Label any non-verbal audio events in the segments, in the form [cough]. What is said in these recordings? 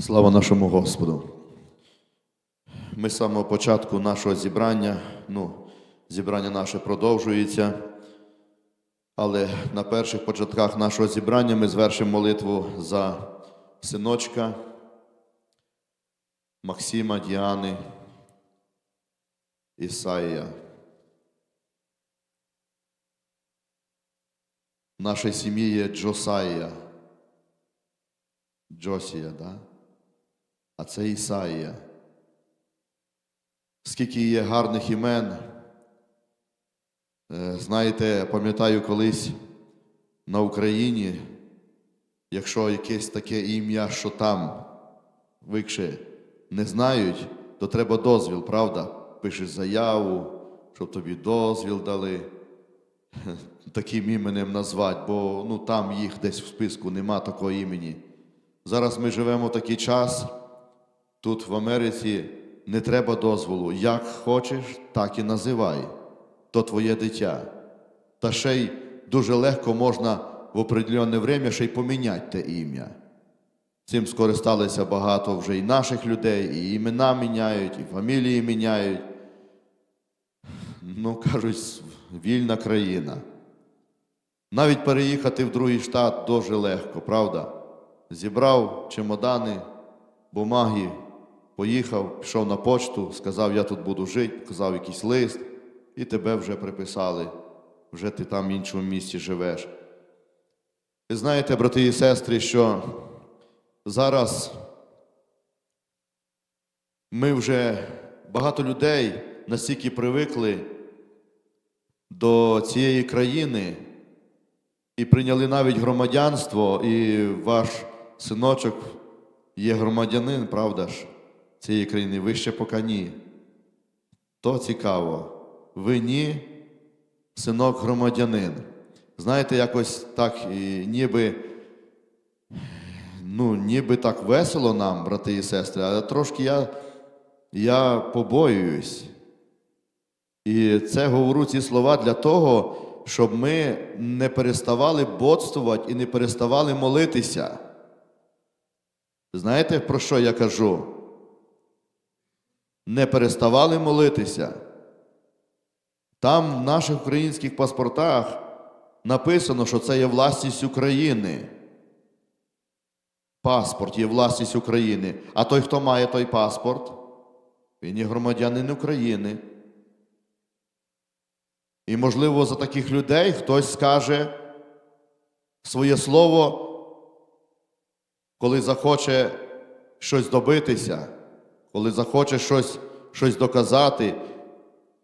Слава нашому Господу. Ми з самого початку нашого зібрання, ну, зібрання наше продовжується, але на перших початках нашого зібрання ми звершимо молитву за синочка Максима, Діани, Ісаїя. В нашій сім'ї є Джосаїя. Джосія, да? А це Ісаїя. Скільки є гарних імен. Е, Знаєте, пам'ятаю колись на Україні, якщо якесь таке ім'я, що там викше не знають, то треба дозвіл, правда? Пишеш заяву, щоб тобі дозвіл дали [laughs] таким іменем назвати, бо ну, там їх десь в списку нема такого імені. Зараз ми живемо в такий час, тут в Америці не треба дозволу. Як хочеш, так і називай. То твоє дитя. Та ще й дуже легко можна в определенне время ще й поміняти те ім'я. Цим скористалися багато вже і наших людей, і імена міняють, і фамілії міняють. Ну, кажуть, вільна країна. Навіть переїхати в другий штат дуже легко, правда? Зібрав чемодани, бумаги, поїхав, пішов на почту, сказав, я тут буду жити, показав якийсь лист, і тебе вже приписали, вже ти там в іншому місці живеш. Ви знаєте, брати і сестри, що зараз ми вже багато людей настільки привикли до цієї країни і прийняли навіть громадянство, і ваш синочок є громадянин, правда ж, цієї країни, ви ще поки ні. То цікаво. Ви ні, синок громадянин. Знаєте, якось так, ніби, ну, ніби так весело нам, брати і сестри, але трошки я, я побоююсь. І це говорю ці слова для того, щоб ми не переставали бодствувати і не переставали молитися. Знаєте, про що я кажу? Не переставали молитися. Там в наших українських паспортах написано, що це є власність України. Паспорт є власність України. А той, хто має той паспорт, він є громадянин України. І, можливо, за таких людей хтось скаже своє слово, коли захоче щось добитися, коли захоче щось, щось доказати.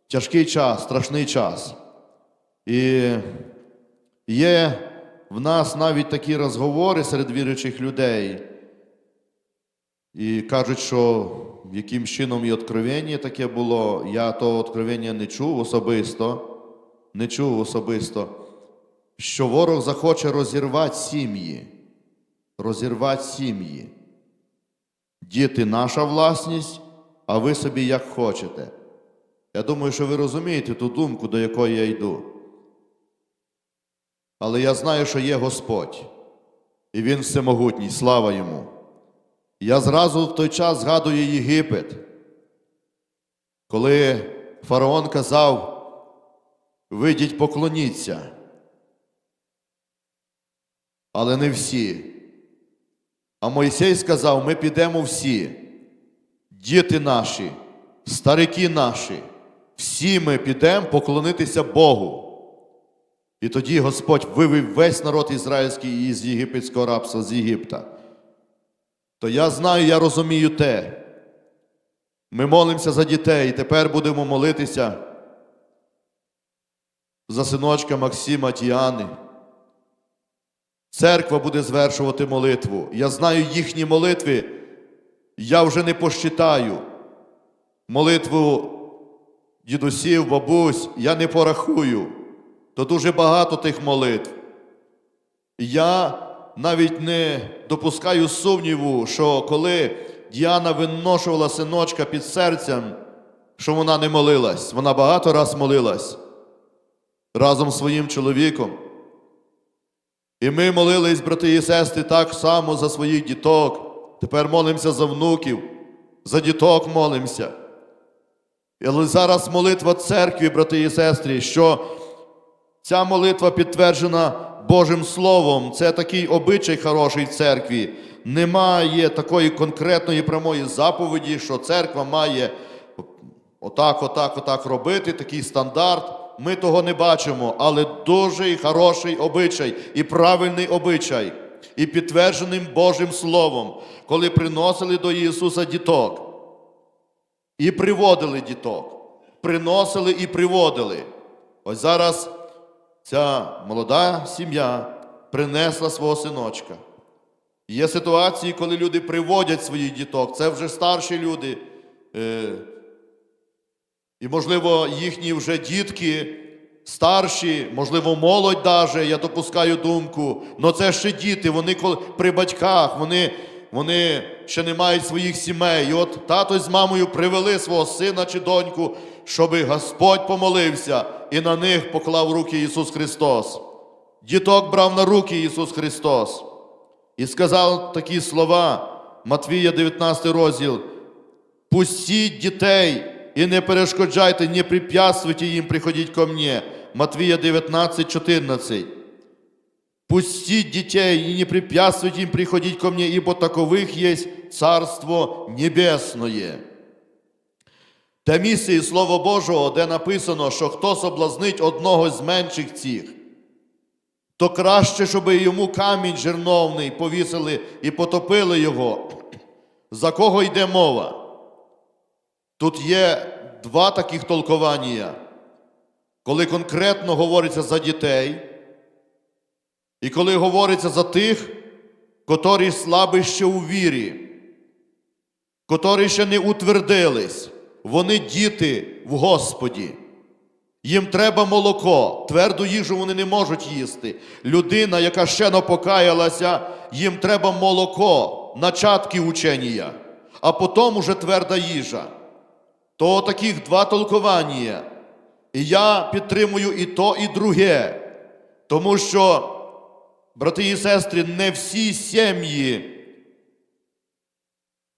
Тяжкий час, страшний час. І є в нас навіть такі розговори серед віруючих людей. І кажуть, що яким чином і откровення таке було, я того откровення не чув особисто не чув особисто, що ворог захоче розірвати сім'ї, розірвати сім'ї. Діти наша власність, а ви собі як хочете. Я думаю, що ви розумієте ту думку, до якої я йду. Але я знаю, що є Господь, і Він всемогутній, слава йому. Я зразу в той час згадую Єгипет, коли фараон казав, Вийдіть, поклоніться. Але не всі. А Мойсей сказав: ми підемо всі, діти наші, старики наші, всі ми підемо поклонитися Богу. І тоді Господь вивів весь народ ізраїльський із єгипетського рабства, з Єгипта. То я знаю, я розумію те. Ми молимося за дітей, і тепер будемо молитися за синочка Максима Тіани. Церква буде звершувати молитву. Я знаю їхні молитви, я вже не посчитаю. Молитву дідусів, бабусь, я не порахую. То дуже багато тих молитв. Я навіть не допускаю сумніву, що коли Діана виношувала синочка під серцем, що вона не молилась. Вона багато раз молилась разом з своїм чоловіком. І ми молились, брати і сестри, так само за своїх діток, Тепер молимося за внуків, за діток молимося. Але зараз молитва церкві, брати і сестри, що ця молитва підтверджена Божим Словом. Це такий обичай хороший в церкві. Немає такої конкретної прямої заповіді, що церква має отак, отак, отак робити, такий стандарт. Ми того не бачимо, але дуже хороший обичай і правильний обичай, і підтвердженим Божим Словом, коли приносили до Ісуса діток. І приводили діток. Приносили і приводили. Ось зараз ця молода сім'я принесла свого синочка. Є ситуації, коли люди приводять своїх діток. Це вже старші люди. І, можливо, їхні вже дітки старші, можливо, молодь даже, я допускаю думку. але це ще діти, вони при батьках, вони, вони ще не мають своїх сімей. І от тато з мамою привели свого сина чи доньку, щоб Господь помолився і на них поклав руки Ісус Христос. Діток брав на руки Ісус Христос і сказав такі слова, Матвія, 19 розділ. Пустіть дітей і не перешкоджайте, не препятствуйте їм приходить ко мне. Матвія 19, 14. Пустіть дітей і не препятствуйте їм приходить ко мне, ибо такових є Царство Небесное. Те місце із Слова Божого, де написано, що хто соблазнить одного з менших цих, то краще, щоб йому камінь жерновний повісили і потопили його. [clears throat] За кого йде мова? Тут є два таких толкування, коли конкретно говориться за дітей, і коли говориться за тих, котрі слабі ще у вірі, котрі ще не утвердились, вони діти в Господі. Їм треба молоко, тверду їжу вони не можуть їсти. Людина, яка ще не покаялася, їм треба молоко, начатки учення, а потім уже тверда їжа. То таких два толкування. І я підтримую і то, і друге. Тому що, брати і сестри, не всі сім'ї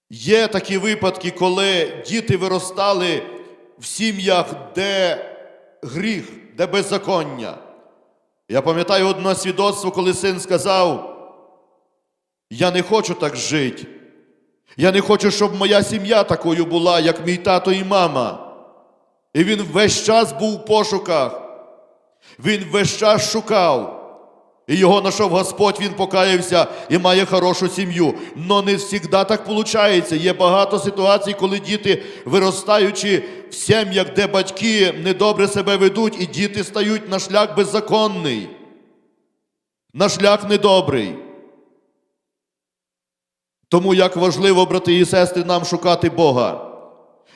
є такі випадки, коли діти виростали в сім'ях, де гріх, де беззаконня. Я пам'ятаю одне свідоцтво, коли син сказав: Я не хочу так жити. Я не хочу, щоб моя сім'я такою була, як мій тато і мама. І він весь час був у пошуках. Він весь час шукав. І його знайшов Господь, він покаявся і має хорошу сім'ю. Но не завжди так виходить. Є багато ситуацій, коли діти, виростаючи в сім'ях, де батьки недобре себе ведуть, і діти стають на шлях беззаконний, на шлях недобрий. Тому як важливо, брати і сестри, нам шукати Бога.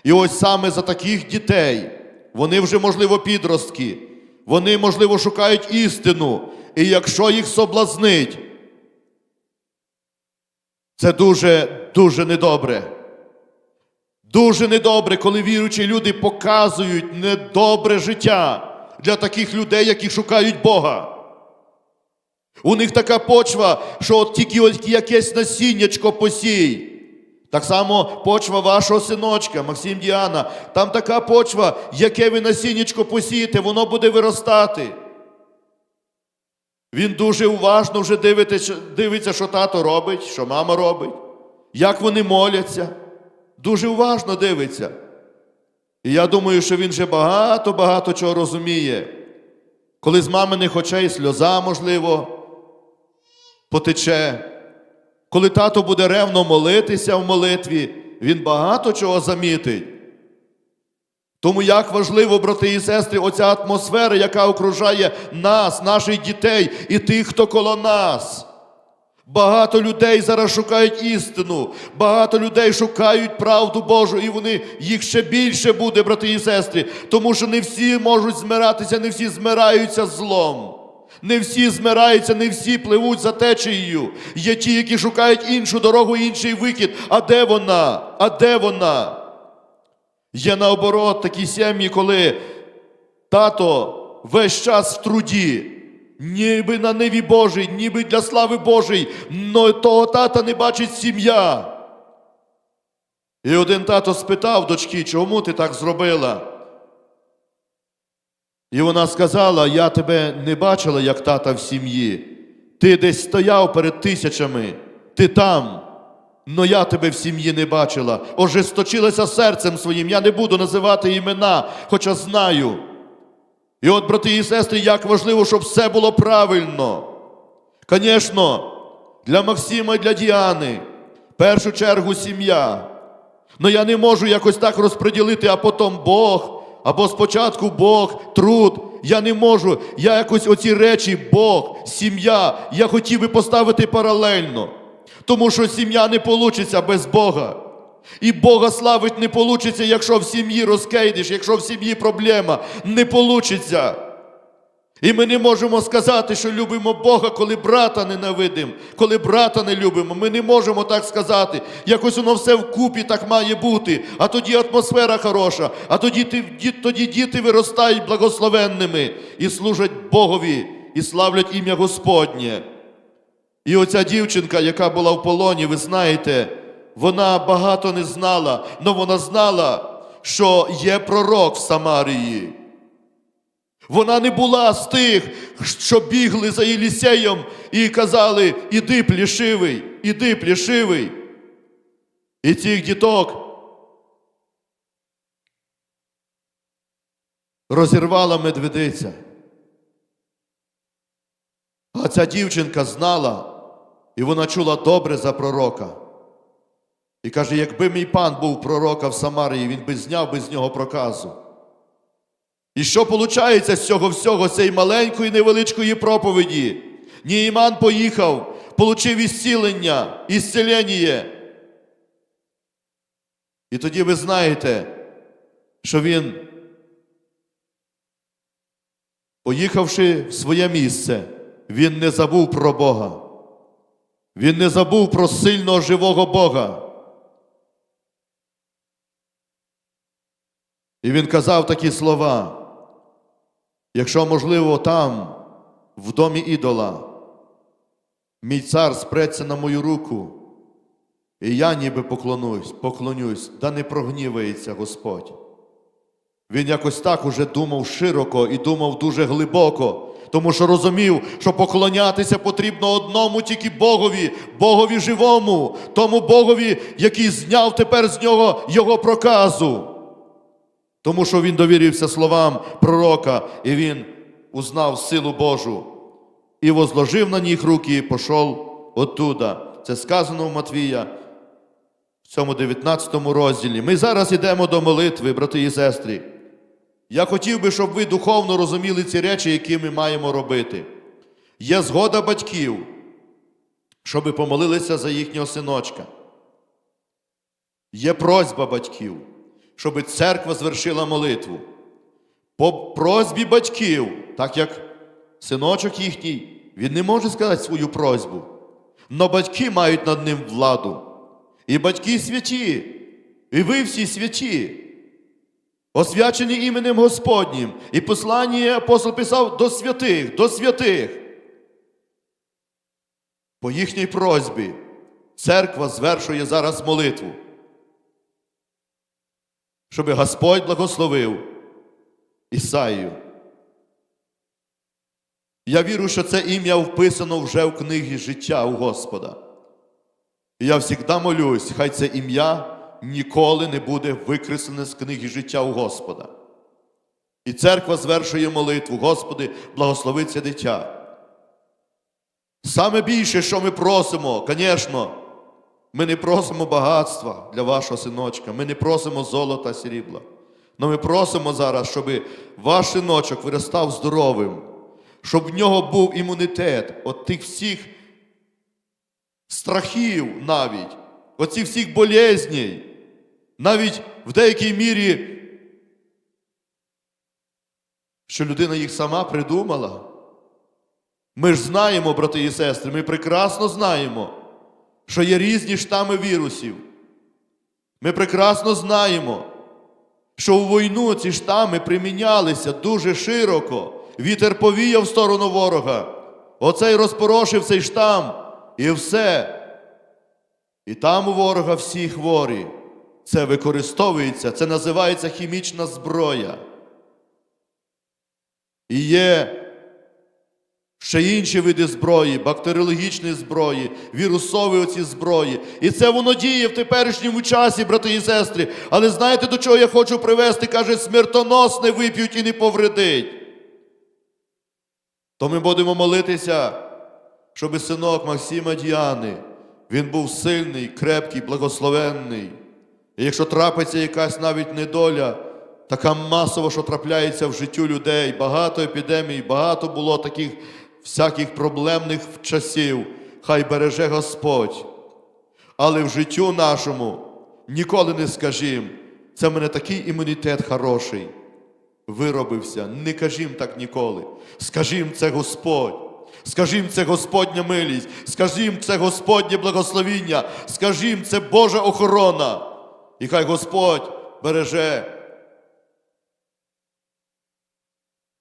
І ось саме за таких дітей, вони вже, можливо, підростки, вони, можливо, шукають істину. І якщо їх соблазнить, це дуже, дуже недобре. Дуже недобре, коли віруючі люди показують недобре життя для таких людей, які шукають Бога. У них така почва, що от тільки от якесь насіннячко посій. Так само почва вашого синочка, Максим Діана, там така почва, яке ви насіннячко посієте, воно буде виростати. Він дуже уважно вже дивиться, дивиться, що тато робить, що мама робить, як вони моляться. Дуже уважно дивиться. І я думаю, що він вже багато-багато чого розуміє. Коли з маминих очей сльоза, можливо, потече. Коли тато буде ревно молитися в молитві, він багато чого замітить. Тому як важливо, брати і сестри, оця атмосфера, яка окружає нас, наших дітей і тих, хто коло нас. Багато людей зараз шукають істину, багато людей шукають правду Божу, і вони їх ще більше буде, брати і сестри, тому що не всі можуть змиратися, не всі змираються з злом. Не всі змираються, не всі пливуть за течією. Є ті, які шукають іншу дорогу, інший вихід. А де вона? А де вона? Є наоборот такі сім'ї, коли тато весь час в труді, ніби на ниві Божій, ніби для слави Божій, но того тата не бачить сім'я. І один тато спитав дочки, чому ти так зробила? І вона сказала: Я тебе не бачила, як тата в сім'ї. Ти десь стояв перед тисячами, ти там, но я тебе в сім'ї не бачила. Ожесточилася серцем своїм, я не буду називати імена, хоча знаю. І от, брати і сестри, як важливо, щоб все було правильно. Звісно, для Максима і для Діани, в першу чергу сім'я. Но я не можу якось так розподілити, а потім Бог, або спочатку Бог, труд. Я не можу. Я якось оці речі, Бог, сім'я, я хотів би поставити паралельно. Тому що сім'я не получиться без Бога. І Бога славить не получиться, якщо в сім'ї розкейдиш, якщо в сім'ї проблема, не получиться. І ми не можемо сказати, що любимо Бога, коли брата ненавидимо, коли брата не любимо. Ми не можемо так сказати. Якось воно все вкупі так має бути. А тоді атмосфера хороша, а тоді, тоді діти виростають благословенними і служать Богові, і славлять ім'я Господнє. І оця дівчинка, яка була в полоні, ви знаєте, вона багато не знала, але вона знала, що є пророк в Самарії. Вона не була з тих, що бігли за Єлісеєм і казали: іди плішивий, іди плішивий. І цих діток розірвала медведиця. А ця дівчинка знала, і вона чула добре за пророка. І каже, якби мій пан був пророка в Самарії, він би зняв би з нього проказу. І що виходить з цього всього, цієї маленької невеличкої проповіді? Німан поїхав, получив ісцілення, ісцілення. І тоді ви знаєте, що він, поїхавши в своє місце, він не забув про Бога. Він не забув про сильного живого Бога. І він казав такі слова. Якщо, можливо, там, в домі ідола, мій цар спреться на мою руку, і я ніби поклонусь, поклонюсь, да не прогнівається Господь. Він якось так уже думав широко і думав дуже глибоко, тому що розумів, що поклонятися потрібно одному тільки Богові, Богові живому, тому Богові, який зняв тепер з нього його проказу. Тому що він довірився словам пророка, і він узнав силу Божу, і возложив на них руки, і пішов оттуда. Це сказано в Матвія в цьому 19 розділі. Ми зараз йдемо до молитви, брати і сестри. Я хотів би, щоб ви духовно розуміли ці речі, які ми маємо робити. Є згода батьків, щоб помолилися за їхнього синочка. Є просьба батьків, щоб церква звершила молитву. По просьбі батьків, так як синочок їхній, він не може сказати свою просьбу. Но батьки мають над ним владу. І батьки святі, і ви всі святі, освячені іменем Господнім. І послання апостол писав до святих, до святих. По їхній просьбі церква звершує зараз молитву щоб Господь благословив Ісаїю. Я вірю, що це ім'я вписано вже в книгі життя у Господа. І я завжди молюсь, хай це ім'я ніколи не буде викреслене з книги життя у Господа. І церква звершує молитву, Господи, благослови це дитя. Саме більше, що ми просимо, звісно, ми не просимо багатства для вашого синочка, ми не просимо золота, срібла. Але ми просимо зараз, щоб ваш синочок виростав здоровим, щоб в нього був імунітет от тих всіх страхів навіть, оцих всіх болезней, навіть в деякій мірі, що людина їх сама придумала. Ми ж знаємо, брати і сестри, ми прекрасно знаємо що є різні штами вірусів. Ми прекрасно знаємо, що у війну ці штами примінялися дуже широко. Вітер повіяв в сторону ворога. Оцей розпорошив цей штам і все. І там у ворога всі хворі. це використовується, це називається хімічна зброя. І є ще інші види зброї, бактеріологічні зброї, вірусові оці зброї. І це воно діє в теперішньому часі, брати і сестри. Але знаєте, до чого я хочу привести? Каже, смертоносне вип'ють і не повредить. То ми будемо молитися, щоб синок Максима Діани, він був сильний, крепкий, благословенний. І якщо трапиться якась навіть недоля, така масово, що трапляється в життю людей, багато епідемій, багато було таких всяких проблемних часів, хай береже Господь. Але в життю нашому ніколи не скажім, це в мене такий імунітет хороший виробився. Не кажім так ніколи. Скажім, це Господь. Скажім, це Господня милість, скажім, це Господнє благословіння, скажім, це Божа охорона. І хай Господь береже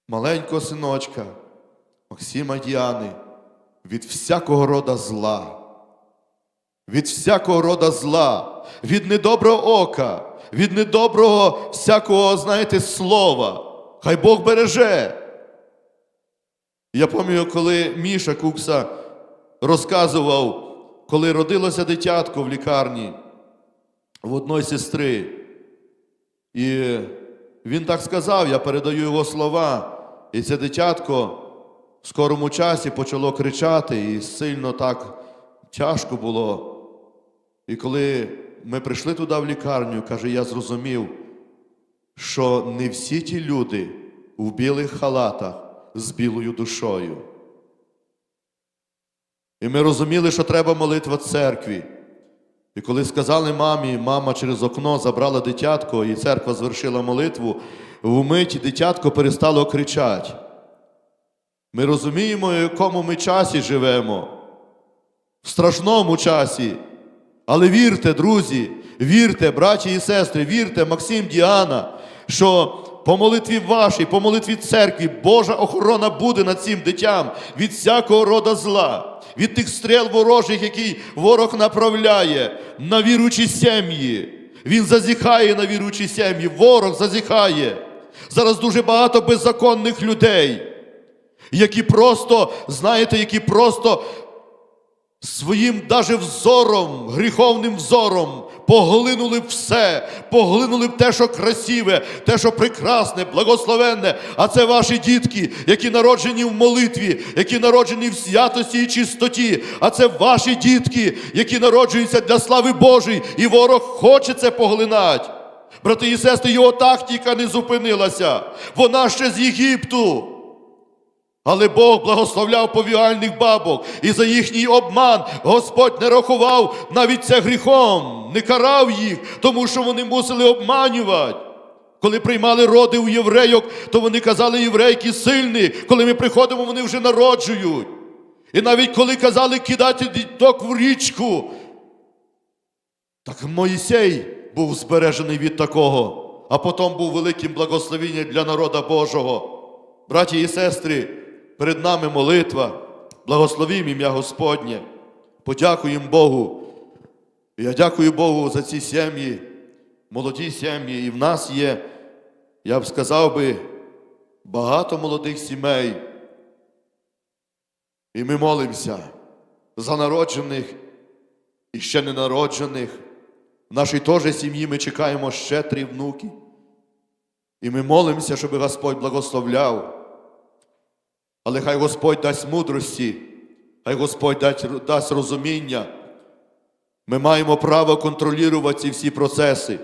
маленького синочка Максима Діани від всякого рода зла, від всякого рода зла, від недоброго ока, від недоброго всякого, знаєте, слова. Хай Бог береже. Я пам'ятаю, коли Міша Кукса розказував, коли родилося дитятко в лікарні в одної сестри. І він так сказав, я передаю його слова. І це дитятко в скорому часі почало кричати, і сильно так тяжко було. І коли ми прийшли туди в лікарню, каже, я зрозумів, що не всі ті люди в білих халатах з білою душою. І ми розуміли, що треба молитва церкві. І коли сказали мамі, мама через окно забрала дитятко, і церква звершила молитву, в миті дитятко перестало кричати. Ми розуміємо, в якому ми часі живемо, в страшному часі. Але вірте, друзі, вірте, браті і сестри, вірте, Максим, Діана, що по молитві вашій, по молитві церкві, Божа охорона буде над цим дитям від всякого рода зла, від тих стріл ворожих, які ворог направляє на віручі сім'ї. Він зазіхає на віручі сім'ї, ворог зазіхає. Зараз дуже багато беззаконних людей, які просто, знаєте, які просто своїм даже взором, гріховним взором поглинули все, поглинули б те, що красиве, те, що прекрасне, благословенне. А це ваші дітки, які народжені в молитві, які народжені в святості і чистоті. А це ваші дітки, які народжуються для слави Божої, і ворог хоче це поглинати. Брати і сестри, його тактика не зупинилася. Вона ще з Єгипту. Але Бог благословляв повіальних бабок, і за їхній обман Господь не рахував навіть це гріхом, не карав їх, тому що вони мусили обманювати. Коли приймали роди у єврейок, то вони казали єврейки сильні. Коли ми приходимо, вони вже народжують. І навіть коли казали кидати діток в річку, так Моїсей був збережений від такого, а потім був великим благословенням для народа Божого. Браті і сестри, перед нами молитва, благословім ім'я Господнє, подякуємо Богу. Я дякую Богу за ці сім'ї, молоді сім'ї, і в нас є, я б сказав би, багато молодих сімей. І ми молимося за народжених і ще ненароджених. В нашій теж сім'ї ми чекаємо ще три внуки. І ми молимося, щоб Господь благословляв. Але хай Господь дасть мудрості, хай Господь дасть, дасть розуміння. Ми маємо право контролювати ці всі процеси.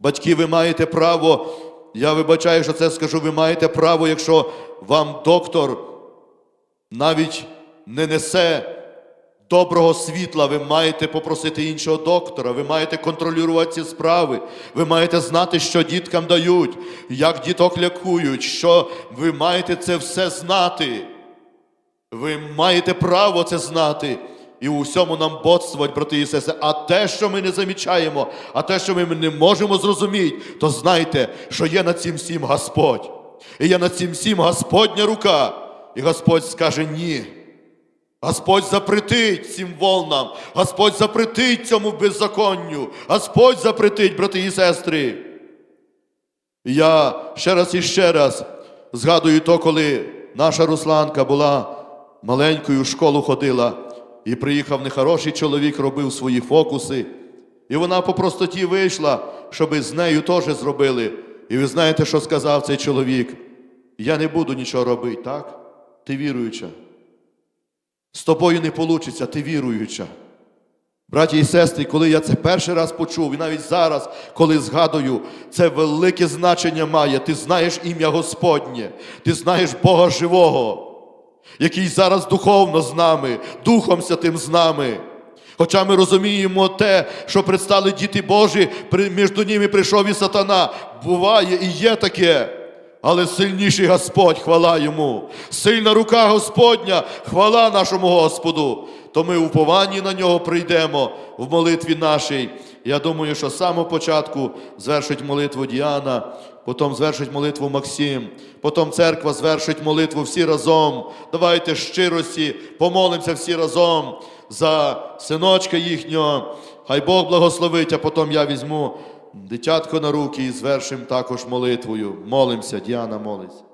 Батьки, ви маєте право, я вибачаю, що це скажу, ви маєте право, якщо вам доктор навіть не несе доброго світла, ви маєте попросити іншого доктора, ви маєте контролювати ці справи, ви маєте знати, що діткам дають, як діток лякують, що ви маєте це все знати. Ви маєте право це знати. І у всьому нам бодствувати, брати і сестри. А те, що ми не замічаємо, а те, що ми не можемо зрозуміти, то знайте, що є над цим всім Господь. І є над цим всім Господня рука. І Господь скаже ні. Господь запретить цим волнам, Господь запретить цьому беззаконню, Господь запретить, брати і сестри. Я ще раз і ще раз згадую то, коли наша Русланка була маленькою в школу ходила, і приїхав нехороший чоловік, робив свої фокуси. І вона по простоті вийшла, щоби з нею теж зробили. І ви знаєте, що сказав цей чоловік? Я не буду нічого робити, так? Ти віруюча. З тобою не вийде, ти віруюча. Браті і сестри, коли я це перший раз почув, і навіть зараз, коли згадую, це велике значення має. Ти знаєш ім'я Господнє, ти знаєш Бога живого, який зараз духовно з нами, Духом Святим з нами. Хоча ми розуміємо те, що предстали діти Божі, між ними прийшов і сатана. Буває і є таке. Але сильніший Господь, хвала йому. Сильна рука Господня, хвала нашому Господу. То ми в упованні на нього прийдемо в молитві нашій. Я думаю, що з самого початку звершить молитву Діана, потім звершить молитву Максим, потім церква звершить молитву всі разом. Давайте щирості, помолимося всі разом за синочка їхнього. Хай Бог благословить, а потім я візьму дитятко на руки і звершим також молитвою. Молимося, Діана молиться.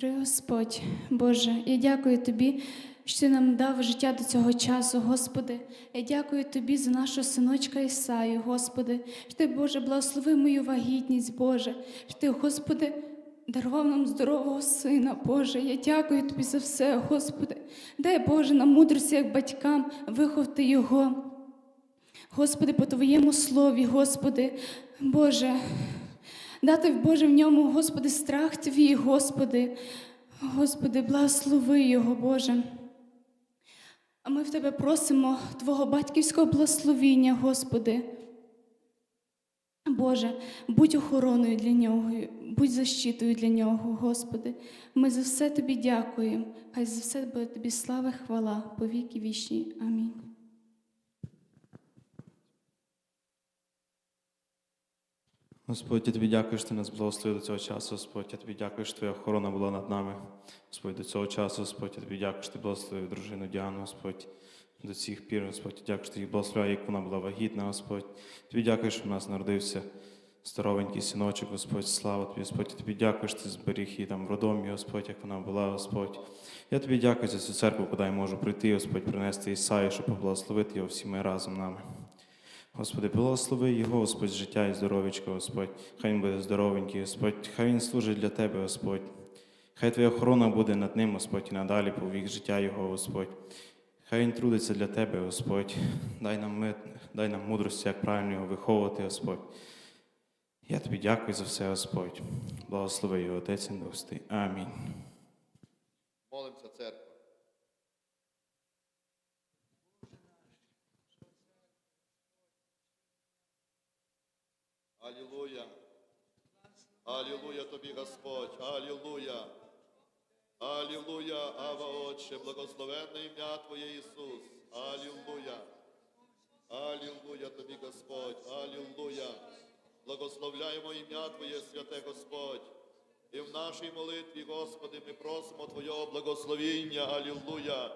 Дорогий Господь, Боже, я дякую Тобі, що ти нам дав життя до цього часу, Господи. Я дякую Тобі за нашого синочка Ісаю, Господи, що Ти, Боже, благослови мою вагітність, Боже, що Ти, Господи, дарував нам здорового сина, Боже. Я дякую Тобі за все, Господи. Дай, Боже, нам мудрості, як батькам, виховти Його. Господи, по Твоєму слові, Господи, Боже, дати Боже в ньому, Господи, страх Твій, Господи, Господи, благослови Його, Боже. А ми в Тебе просимо Твого батьківського благословіння, Господи. Боже, будь охороною для нього, будь защитою для нього, Господи. Ми за все Тобі дякуємо. Хай за все буде Тобі слава хвала по віки вічні. Амінь. Господь, я тобі дякую, що ти нас благословив до цього часу, Господь. Я тобі дякую, що твоя охорона була над нами. Господь, до цього часу, Господь, я тобі дякую, що ти благословив дружину Діану, Господь. До цих пір, Господь, я дякую, що ти їх благословляв, як вона була вагітна, Господь. Тобі дякую, що в нас народився здоровенький синочок, Господь, слава тобі, Господь. Я тобі дякую, що ти зберіг її там в родомі, Господь, як вона була, Господь. Я тобі дякую за цю церкву, куди я можу прийти, Господь, принести Ісаю, щоб поблагословити його всі ми разом нами. Господи, благослови його, Господь, життя і здоров'ячко, Господь. Хай він буде здоровенький, Господь. Хай він служить для Тебе, Господь. Хай Твоя охорона буде над ним, Господь, і надалі по вік життя Його, Господь. Хай він трудиться для Тебе, Господь. Дай нам, мит, дай нам мудрості, як правильно його виховувати, Господь. Я тобі дякую за все, Господь. Благослови його, Отець і Дух Амінь. Молимося, церква. Алілуя. Алілуя тобі, Господь. Алілуя. Алілуя, Ава Отче, благословенне ім'я Твоє Ісус. Алілуя. Алілуя тобі, Господь. Алілуя. Благословляємо ім'я Твоє, святе Господь. І в нашій молитві, Господи, ми просимо Твого благословіння. Алілуя.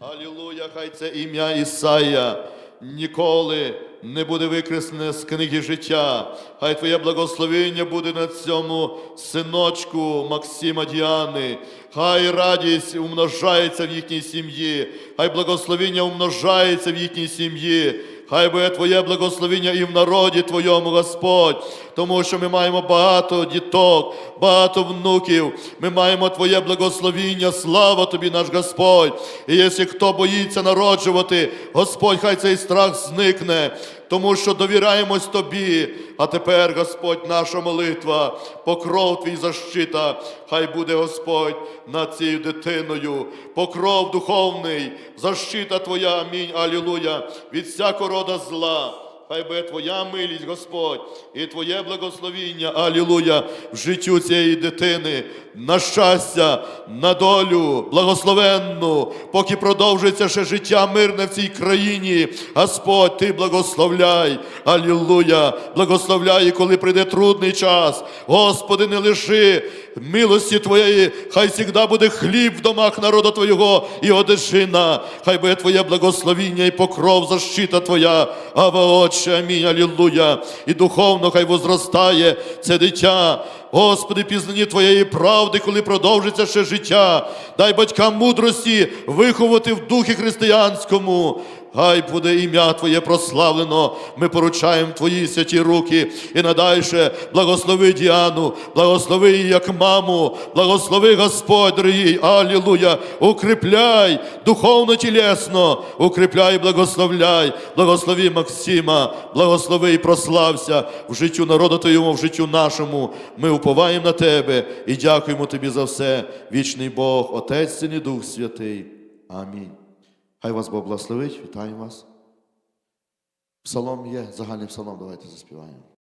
Алілуя, хай це ім'я Ісая ніколи не буде викреслене з книги життя. Хай Твоє благословення буде на цьому синочку Максима Діани. Хай радість умножається в їхній сім'ї, хай благословення умножається в їхній сім'ї. Хай буде Твоє благословіння і в народі Твоєму, Господь, тому що ми маємо багато діток, багато внуків. Ми маємо Твоє благословіння, слава Тобі, наш Господь. І якщо хто боїться народжувати, Господь, хай цей страх зникне, тому що довіряємось Тобі. А тепер, Господь, наша молитва, покров Твій защита, хай буде Господь над цією дитиною, покров духовний, защита Твоя, амінь, алілуя, від всякого рода зла. Хай буде Твоя милість, Господь, і Твоє благословіння, алілуя, в життю цієї дитини, на щастя, на долю, благословенну, поки продовжується ще життя мирне в цій країні. Господь, Ти благословляй, алілуя, благословляй, коли прийде трудний час. Господи, не лиши милості Твоєї, хай завжди буде хліб в домах народу Твого і одежина, хай буде Твоє благословіння і покров, защита Твоя, Ава Отче, амінь, алілуя. І духовно хай возростає це дитя. Господи, пізнані Твоєї правди, коли продовжиться ще життя. Дай батькам мудрості виховати в духі християнському. Хай буде ім'я Твоє прославлено. Ми поручаємо Твої святі руки і надальше благослови Діану, благослови її як маму, благослови Господь, дорогий, алілуя, укріпляй духовно тілесно, укріпляй, благословляй, благослови Максима, благослови і прослався в життю народу Твоєму, в життю нашому. Ми уповаємо на Тебе і дякуємо Тобі за все, вічний Бог, Отець, Син і Дух Святий. Амінь. Хай вас Бог благословить, вітаю вас. Псалом є, загальний псалом, давайте заспіваємо.